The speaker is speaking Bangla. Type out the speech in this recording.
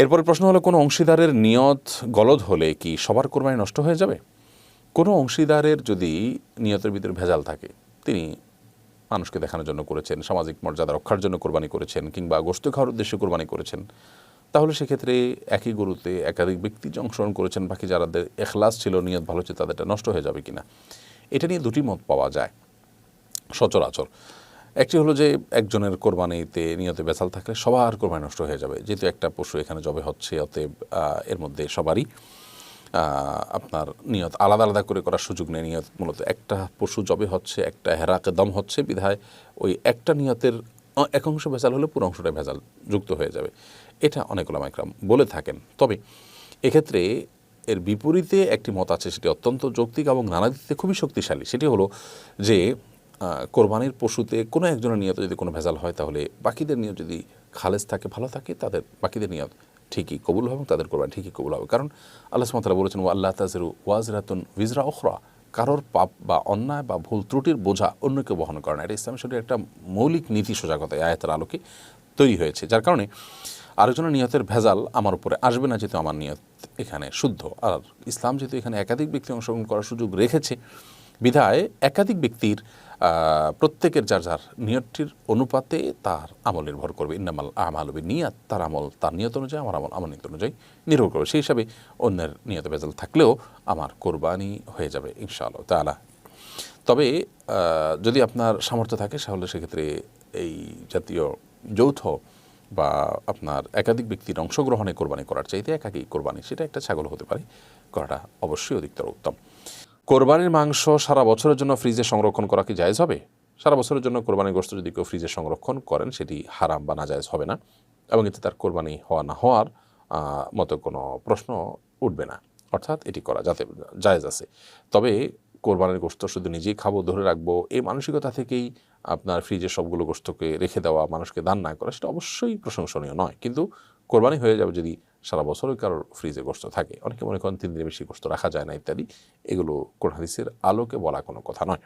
এরপরে প্রশ্ন হলো, কোনো অংশীদারের নিয়ত গলদ হলে কি সবার কোরবানি নষ্ট হয়ে যাবে? কোনো অংশীদারের যদি নিয়তের ভিতরে ভেজাল থাকে, তিনি মানুষকে দেখানোর জন্য করেছেন, সামাজিক মর্যাদা রক্ষার জন্য কোরবানি করেছেন, কিংবা গোস্ত খাওয়ার উদ্দেশ্যে কোরবানি করেছেন, তাহলে সেক্ষেত্রে একই গরুতে একাধিক ব্যক্তি যে অংশগ্রহণ করেছেন, বাকি যাদের এখলাস ছিল, নিয়ত ভালো ছিল, তাদেরটা নষ্ট হয়ে যাবে কিনা? এটা নিয়ে দুটি মত পাওয়া যায়। সচরাচর একটি হলো যে একজনের কোরবানিতে নিয়তে বেসাল থাকলে সবার কোরবানি নষ্ট হয়ে যাবে। যেহেতু একটা পশু এখানে জবে হচ্ছে, অতএব এর মধ্যে সবারই আপনার নিয়ত আলাদা আলাদা করে করার সুযোগ নেই। নিয়ত মূলত একটা পশু জবে হচ্ছে, একটা হেরাকে দম হচ্ছে বিধায় ওই একটা নিয়তের এক অংশ ভেজাল হলে পুরো অংশটা ভেজাল যুক্ত হয়ে যাবে। এটা অনেক ওলামাইকরাম বলে থাকেন। তবে এক্ষেত্রে এর বিপরীতে একটি মত আছে, সেটি অত্যন্ত যৌক্তিক এবং নানা দিক থেকে খুবই শক্তিশালী। সেটি হলো যে কোরবানির পশুতে কোনো একজনের নিয়ত যদি কোনো ভেজাল হয় তাহলে বাকিদের নিয়ত যদি খালেজ থাকে, ভালো থাকে, তাদের, বাকিদের নিয়ত ঠিকই কবুল হবে এবং তাদের কোরবানি ঠিকই কবুল হবে। কারণ আল্লাহ সুমতালা বলেছেন ও আল্লাহ তাজরু ওয়াজরাতুন ভিজরা ওখরা কারোর পাপ বা অন্যায় বা ভুল ত্রুটির বোঝা অন্যকে বহন করে না। এটা ইসলাম শরীরে একটা মৌলিক নীতি সজাগতা আয়াতের আলোকে তৈরি হয়েছে, যার কারণে আরেকজনের নিয়তের ভেজাল আমার উপরে আসবে না, যেহেতু আমার নিয়ত এখানে শুদ্ধ। আর ইসলাম যেহেতু এখানে একাধিক ব্যক্তি অংশগ্রহণ করার সুযোগ রেখেছে বিধায় একাধিক ব্যক্তির প্রত্যেকের যার যার নিয়তটির অনুপাতে তার আমল নির্ভর করবে। ইন্নামাল আমালবি নিয়াত তার আমল তার নিয়ত অনুযায়ী, আমার আমল আমার নিয়ত অনুযায়ী নির্ভর করবে। সেই হিসাবে অন্যের নিয়ত ভেজাল থাকলেও আমার কোরবানি হয়ে যাবে ইনশাআল্লাহ তালা তবে যদি আপনার সামর্থ্য থাকে, তাহলে সেক্ষেত্রে এই জাতীয় যৌথ বা আপনার একাধিক ব্যক্তির অংশগ্রহণে কোরবানি করার চাইতে একাকী কোরবানি, সেটা একটা ছাগল হতে পারে, করাটা অবশ্যই অধিকতর উত্তম। কোরবানির মাংস সারা বছরের জন্য ফ্রিজে সংরক্ষণ করা কি জায়জ হবে? সারা বছরের জন্য কোরবানির গোস্ত যদি কেউ ফ্রিজে সংরক্ষণ করেন, সেটি হারাম বা নাজায়েজ হবে না এবং এতে তার কোরবানি হওয়া না হওয়ার মতো কোনো প্রশ্ন উঠবে না। অর্থাৎ এটি করা যাতে, জায়জ আছে। তবে কোরবানির গোস্ত শুধু নিজেই খাব, ধরে রাখব, এই মানসিকতা থেকেই আপনার ফ্রিজে সবগুলো গোস্তকে রেখে দেওয়া, মানুষকে দান না করা, সেটা অবশ্যই প্রশংসনীয় নয়। কিন্তু কোরবানি হয়ে যাবে যদি সারা বছরই কারোর ফ্রিজে গোস্ত থাকে। অনেকে মনে করেন তিন দিনে বেশি গোস্ত রাখা যায় না ইত্যাদি। এগুলো কোরআন হাদিসের আলোকে বলা কোনো কথা নয়।